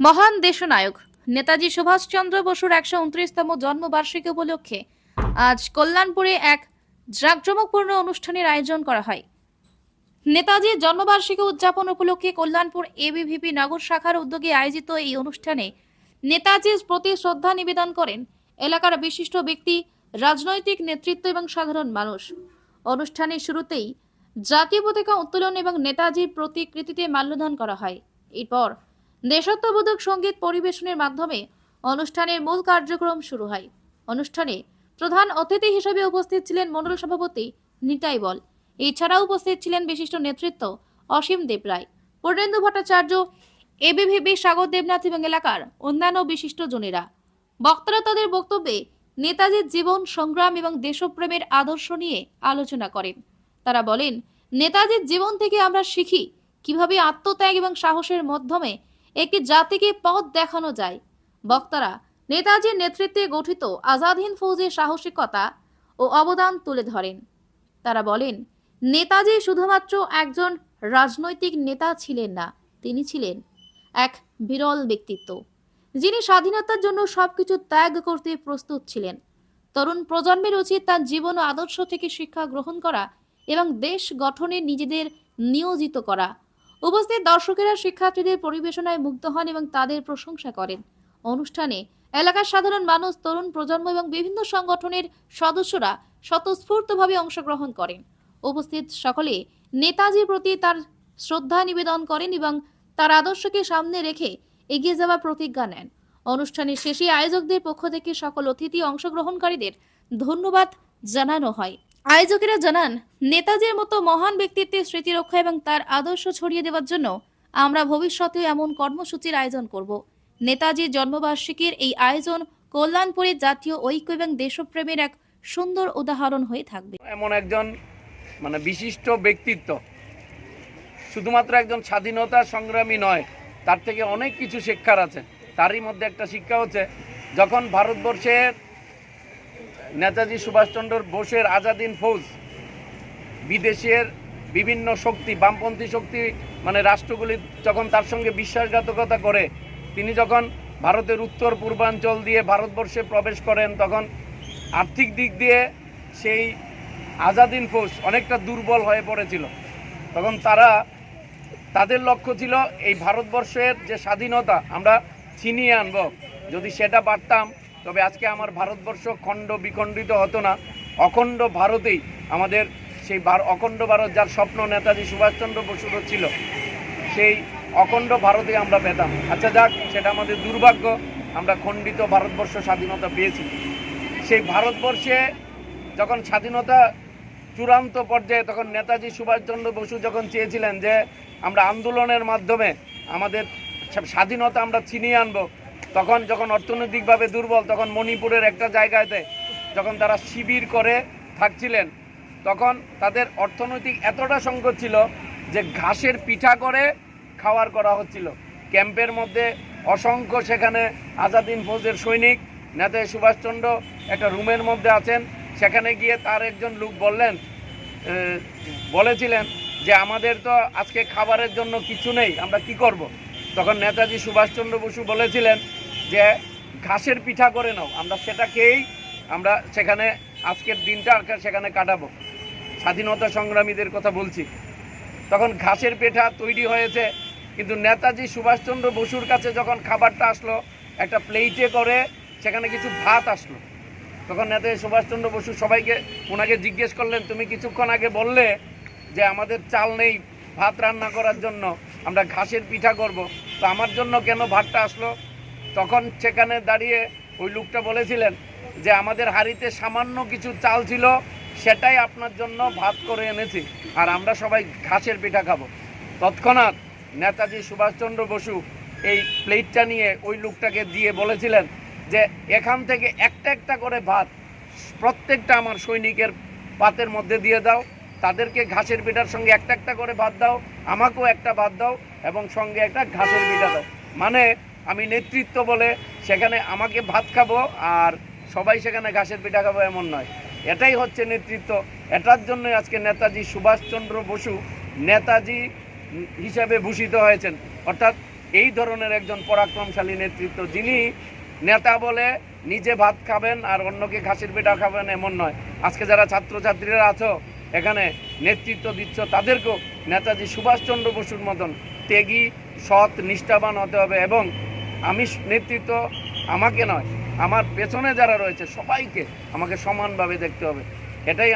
মহান দেশনায়ক নেতাজি সুভাষচন্দ্র বসুর একশো উনত্রিশতম জন্মবার্ষিকী উপলক্ষে আজ কল্যাণপুরে এক জাঁকজমকপূর্ণ অনুষ্ঠানের আয়োজন করা হয়। নেতাজির জন্মবার্ষিকী উদযাপন উপলক্ষে কল্যাণপুর এবিভিপি নগর শাখার উদ্যোগে আয়োজিত এই অনুষ্ঠানে নেতাজির প্রতি শ্রদ্ধা নিবেদন করেন এলাকার বিশিষ্ট ব্যক্তি, রাজনৈতিক নেতৃত্ব এবং সাধারণ মানুষ। অনুষ্ঠানের শুরুতেই জাতীয় পতাকা উত্তোলন এবং নেতাজির প্রতিকৃতিতে মাল্যদান করা হয়। এরপর দেশাত্মবোধক সংগীত পরিবেশনের মাধ্যমে অনুষ্ঠানের মূল কার্যক্রম শুরু হয়। অনুষ্ঠানে প্রধান অতিথি হিসেবে উপস্থিত ছিলেন মণ্ডল সভাপতি নিতাই বল। এছাড়াও উপস্থিত ছিলেন বিশিষ্ট নেতৃত্ব অসীম দেবরায় পূর্ণেন্দু ভট্টাচার্য এবিভিবি সাগর দেবনাথ এবং এলাকার অন্যান্য বিশিষ্ট জনেরা। বক্তারা তাদের বক্তব্যে নেতাজির জীবন, সংগ্রাম এবং দেশপ্রেমের আদর্শ নিয়ে আলোচনা করেন। তারা বলেন, নেতাজির জীবন থেকে আমরা শিখি কীভাবে আত্মত্যাগ এবং সাহসের মাধ্যমে একটি জাতিকে পথ দেখানো যায়। বক্তারা নেতাজির নেতৃত্বে গঠিত আজাদ হিন্দ ফৌজের সাহসিকতা ও অবদান তুলে ধরেন। তারা বলেন, নেতাজি শুধুমাত্র একজন রাজনৈতিক নেতা ছিলেন না, তিনি ছিলেন এক বিরল ব্যক্তিত্ব, যিনি স্বাধীনতার জন্য সবকিছু ত্যাগ করতে প্রস্তুত ছিলেন। তরুণ প্রজন্মের উচিত তার জীবন ও আদর্শ থেকে শিক্ষা গ্রহণ করা এবং দেশ গঠনে নিজেদের নিয়োজিত করা। উপস্থিত দর্শকেরা শিক্ষার্থীদের পরিবেশনায় মুগ্ধ হন এবং তাদের প্রশংসা করেন। অনুষ্ঠানে এলাকার সাধারণ মানুষ, তরুণ প্রজন্ম এবং বিভিন্ন সংগঠনের সদস্যরা স্বতঃস্ফূর্তভাবে অংশগ্রহণ করেন। উপস্থিত সকলে নেতাজির প্রতি তার শ্রদ্ধা নিবেদন করেন এবং তার আদর্শকে সামনে রেখে এগিয়ে যাওয়ার প্রতিজ্ঞা নেন। অনুষ্ঠানের শেষে আয়োজকদের পক্ষ থেকে সকল অতিথি অংশগ্রহণকারীদের ধন্যবাদ জানানো হয়। আয়োজকেরা জানান, নেতাজির মতো মহান ব্যক্তিত্বের স্মৃতি রক্ষা এবং তার আদর্শ ছড়িয়ে দেওয়ার জন্য আমরা ভবিষ্যতে এমন কর্মসূচির আয়োজন করব। নেতাজির জন্মবার্ষিকীর এই আয়োজন কল্যাণপুরের জাতীয় ঐক্য এবং দেশপ্রেমের এক সুন্দর উদাহরণ হয়ে থাকবে। এমন একজন মানে বিশিষ্ট ব্যক্তিত্ব, শুধুমাত্র একজন স্বাধীনতা সংগ্রামী নয়, তার থেকে অনেক কিছু শিক্ষার আছে। তারই মধ্যে একটা শিক্ষা হচ্ছে, যখন ভারতবর্ষের নেতাজি সুভাষচন্দ্র বোসের আজাদিন ফৌজ বিদেশের বিভিন্ন শক্তি, বামপন্থী শক্তি মানে রাষ্ট্রগুলি যখন তার সঙ্গে বিশ্বাসঘাতকতা করে, তিনি যখন ভারতের উত্তর পূর্বাঞ্চল দিয়ে ভারতবর্ষে প্রবেশ করেন, তখন আর্থিক দিক দিয়ে সেই আজাদিন ফৌজ অনেকটা দুর্বল হয়ে পড়েছিল। তখন তারা, তাদের লক্ষ্য ছিল এই ভারতবর্ষের যে স্বাধীনতা, আমরা ছিনিয়ে আনব। যদি সেটা পারতাম তবে আজকে আমার ভারতবর্ষ খণ্ড বিখণ্ডিত হতো না। অখণ্ড ভারতেই আমাদের সেই অখণ্ড ভারত যার স্বপ্ন নেতাজি সুভাষচন্দ্র বসুরও ছিল, সেই অখণ্ড ভারতে আমরা পেতাম। আচ্ছা যাক, সেটা আমাদের দুর্ভাগ্য। আমরা খণ্ডিত ভারতবর্ষ স্বাধীনতা পেয়েছি। সেই ভারতবর্ষে যখন স্বাধীনতা চূড়ান্ত পর্যায়ে তখন নেতাজি সুভাষচন্দ্র বসু যখন চেয়েছিলেন যে আমরা আন্দোলনের মাধ্যমে আমাদের স্বা- স্বাধীনতা আমরা ছিনিয়ে আনব তখন যখন অর্থনৈতিকভাবে দুর্বল, তখন মণিপুরের একটা জায়গাতে যখন তারা শিবির করে থাকছিলেন, তখন তাদের অর্থনৈতিক এতটা সংকট ছিল যে ঘাসের পিঠা করে খাওয়ার করা হচ্ছিল ক্যাম্পের মধ্যে অসংখ্য সেখানে আজাদিন ফৌজের সৈনিক, নেতাজি সুভাষচন্দ্র একটা রুমের মধ্যে আছেন সেখানে গিয়ে তার একজন লোক বললেন বলেছিলেন যে আমাদের তো আজকে খাবারের জন্য কিছু নেই, আমরা কি করব। তখন নেতাজি সুভাষচন্দ্র বসু বলেছিলেন যে ঘাসের পিঠা করে নাও, আমরা সেটা খেয়েই আমরা সেখানে আজকের দিনটা সেখানে কাটাবো। স্বাধীনতা সংগ্রামীদের কথা বলছি। তখন ঘাসের পেঠা তৈরি হয়েছে, কিন্তু নেতাজি সুভাষচন্দ্র বসুর কাছে যখন খাবারটা আসলো, একটা প্লেটে করে সেখানে কিছু ভাত আসলো। তখন নেতাজি সুভাষচন্দ্র বসু সবাইকে ওনাকে জিজ্ঞেস করলেন, তুমি কিছুক্ষণ আগে বললে যে আমাদের চাল নেই, ভাত রান্না করার জন্য আমরা ঘাসের পিঠা করব, তো আমার জন্য কেন ভাতটা আসলো? তখন সেখানে দাঁড়িয়ে ওই লোকটা বলেছিলেন যে আমাদের হাড়িতে সামান্য কিছু চাল ছিল, সেটাই আপনার জন্য ভাত করে এনেছি। আর আমরা সবাই ঘাসের পিঠা খাব। তৎক্ষণাৎ নেতাজি সুভাষচন্দ্র বসু এই প্লেটটা নিয়ে ওই লোকটাকে দিয়ে বলেছিলেন যে এখান থেকে একটা একটা করে ভাত প্রত্যেকটা আমার সৈনিকের পাতের মধ্যে দিয়ে দাও, তাদেরকে ঘাসের পিঠার সঙ্গে একটা একটা করে ভাত দাও, আমাকেও একটা ভাত দাও এবং সঙ্গে একটা ঘাসের পিঠা দাও। মানে আমি নেতৃত্ব বলে সেখানে আমাকে ভাত খাব আর সবাই সেখানে ঘাসের পিঠা খাব এমন নয়। এটাই হচ্ছে নেতৃত্ব। এটার জন্যই আজকে নেতাজি সুভাষচন্দ্র বসু নেতাজি হিসাবে ভূষিত হয়েছেন। অর্থাৎ এই ধরনের একজন পরাক্রমশালী নেতৃত্ব, যিনি নেতা বলে নিজে ভাত খাবেন আর অন্যকে ঘাসের পেটা খাবেন এমন নয়। আজকে যারা ছাত্রছাত্রীরা আছো, এখানে নেতৃত্ব দিচ্ছ, তাদেরকেও নেতাজি সুভাষচন্দ্র বসুর মতন ত্যাগী, সৎ, নিষ্ঠাবান হতে হবে এবং আমি নেতৃত্ব আমাকে নয় আমার পেছনে যারা রয়েছে সবাইকে আমাকে সমানভাবে দেখতে হবে। এটাই